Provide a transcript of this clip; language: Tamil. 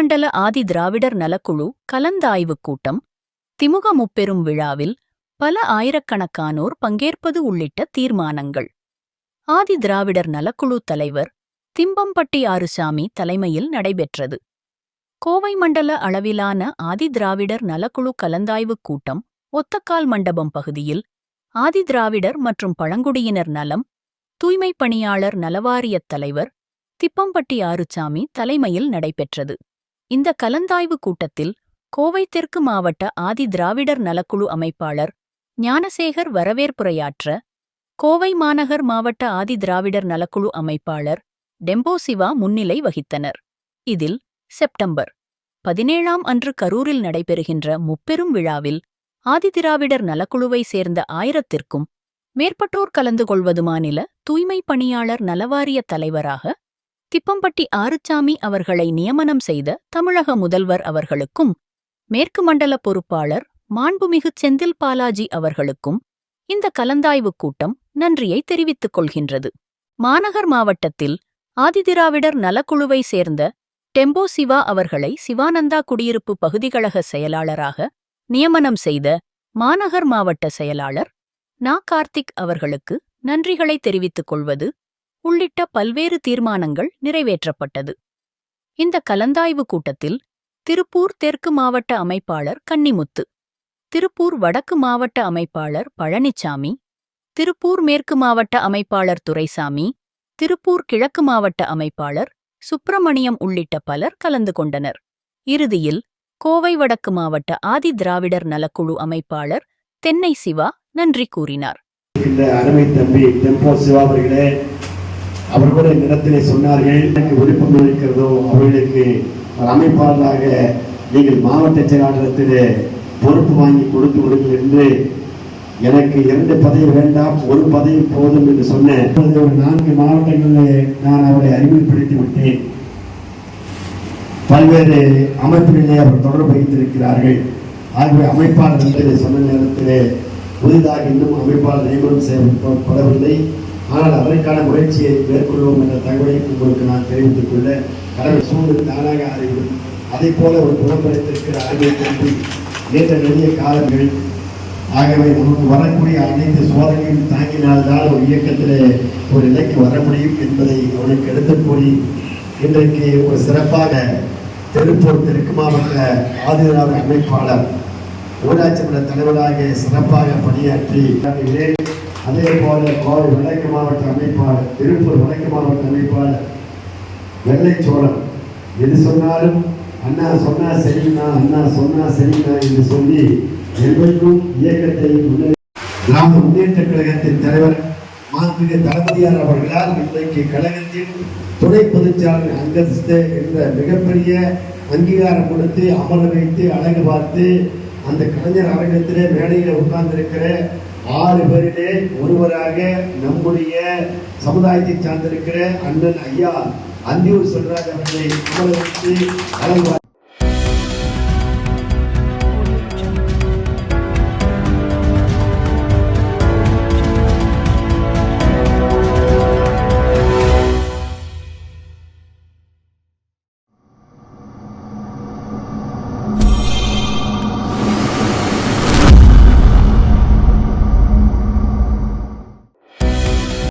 மண்டல ஆதி திராவிடர் நலக்குழு கலந்தாய்வுக் கூட்டம் திமுக முப்பெரும் விழாவில் பல ஆயிரக்கணக்கானோர் பங்கேற்பது உள்ளிட்ட தீர்மானங்கள். ஆதி திராவிடர் நலக்குழு தலைவர் திம்பம்பட்டி ஆறுசாமி தலைமையில் நடைபெற்றது. கோவை மண்டல அளவிலான ஆதி திராவிடர் நலக்குழு கலந்தாய்வுக் கூட்டம் ஒத்தக்கால் மண்டபம் பகுதியில் ஆதி திராவிடர் மற்றும் பழங்குடியினர் நலம் தூய்மைப் பணியாளர் நலவாரியத் தலைவர் திப்பம்பட்டி ஆறுசாமி தலைமையில் நடைபெற்றது. இந்த கலந்தாய்வு கூட்டத்தில் கோவை தெற்கு மாவட்ட ஆதி திராவிடர் நலக்குழு அமைப்பாளர் ஞானசேகர் வரவேற்புரையாற்ற கோவை மாநகர் மாவட்ட ஆதி திராவிடர் நலக்குழு அமைப்பாளர் டெம்போ சிவா முன்னிலை வகித்தனர். இதில் செப்டம்பர் பதினேழாம் அன்று கரூரில் நடைபெறுகின்ற முப்பெரும் விழாவில் ஆதிதிராவிடர் நலக்குழுவை சேர்ந்த ஆயிரத்திற்கும் மேற்பட்டோர் கலந்து கொள்வது மாநில தூய்மை பணியாளர் நலவாரிய தலைவராக திப்பம்பட்டி ஆறுச்சாமி அவர்களை நியமனம் செய்த தமிழக முதல்வர் அவர்களுக்கும் மேற்கு மண்டல பொறுப்பாளர் மாண்புமிகு செந்தில் பாலாஜி அவர்களுக்கும் இந்த கலந்தாய்வுக் கூட்டம் நன்றியை தெரிவித்துக் கொள்கின்றது. மாநகர் மாவட்டத்தில் ஆதிதிராவிடர் நலக்குழுவை சேர்ந்த டெம்போ சிவா அவர்களை சிவானந்தா குடியிருப்பு பகுதிகழக செயலாளராக நியமனம் செய்த மாநகர் மாவட்ட செயலாளர் நா கார்த்திக் அவர்களுக்கு நன்றிகளை தெரிவித்துக் கொள்வது உள்ளிட்ட பல்வேறு தீர்மானங்கள் நிறைவேற்றப்பட்டது. இந்த கலந்தாய்வு கூட்டத்தில் திருப்பூர் தெற்கு மாவட்ட அமைப்பாளர் கன்னிமுத்து திருப்பூர் வடக்கு மாவட்ட அமைப்பாளர் பழனிச்சாமி திருப்பூர் மேற்கு மாவட்ட அமைப்பாளர் துரைசாமி திருப்பூர் கிழக்கு மாவட்ட அமைப்பாளர் சுப்பிரமணியம் உள்ளிட்ட பலர் கலந்து கொண்டனர். இறுதியில் கோவை வடக்கு மாவட்ட ஆதி திராவிடர் நலக்குழு அமைப்பாளர் தென்னை சிவா நன்றி கூறினார். அருமை தம்பி டெம்போ சிவா அவர்களே அவர் கூட சொன்னார்கள் எனக்கு விருப்பம் இருக்கிறதோ அவர்களுக்கு அமைப்பாளராக நீங்கள் மாவட்ட செயலாளரத்திலே பொறுப்பு வாங்கி கொடுத்து விடுங்கள் என்று எனக்கு இரண்டு பதவி வேண்டாம் ஒரு பதவி போதும் என்று சொன்னேன் ஒரு நான்கு மாவட்டங்களில் நான் அவரை அறிமுகப்படுத்தி விட்டேன். பல்வேறு அமைப்புகளிலே அவர் தொடர்பு வைத்திருக்கிறார்கள். ஆகவே அமைப்பாளர் சொன்ன நேரத்திலே புதிதாக இன்னும் அமைப்பாளர் நியமனம் செய்யப்படவில்லை. ஆனால் அதற்கான முயற்சியை மேற்கொள்வோம் என்ற தகவலை உங்களுக்கு நான் தெரிவித்துக் கொள்ள கடவுள் சூழ்நிலை தானாக அறிவிடும் அதை போல ஒரு புலம்பெயர்த்திருக்கிற அறிவை தம்பி நீண்ட நெடிய காலங்கள். ஆகவே நமக்கு வரக்கூடிய அனைத்து சோதனையும் தாங்கினால்தான் ஒரு இயக்கத்தில் ஒரு நிலைக்கு வர முடியும் என்பதை அவனுக்கு எடுத்து கூறி இன்றைக்கு ஒரு சிறப்பாக திருப்பூர் தெற்கு மாவட்ட ஆதிதிராவிட அமைப்பாளர் ஊராட்சி மன்ற தலைவராக சிறப்பாக பணியாற்றி அதே போல கோவை வடக்கு மாவட்ட அமைப்பாளர் திருப்பூர் வடக்கு மாவட்ட அமைப்பாளர் வெள்ளைச்சோழன். எது சொன்னாலும் அண்ணா சொன்னா சரிண்ணா அண்ணா சொன்னா சரிண்ணா என்று சொல்லி என்றைக்கும் இயக்கத்தை கிராம முன்னேற்ற கழகத்தின் தலைவர் மாண்புமிகு தளபதியார் அவர்களால் இன்றைக்கு கழகத்தின் துணை பொதுச்சாளர் அங்கஸ்து என்ற மிகப்பெரிய அங்கீகாரம் கொடுத்து அமர வைத்து அழகு பார்த்து அந்த கலைஞர் அரங்கத்திலே மேடையில் உட்கார்ந்திருக்கிற ஆறு பேரிலே ஒருவராக நம்முடைய சமுதாயத்தை சார்ந்திருக்கிற அண்ணன் ஐயா அந்தியூர் செல்வராஜ் அவர்களை அமர வைத்து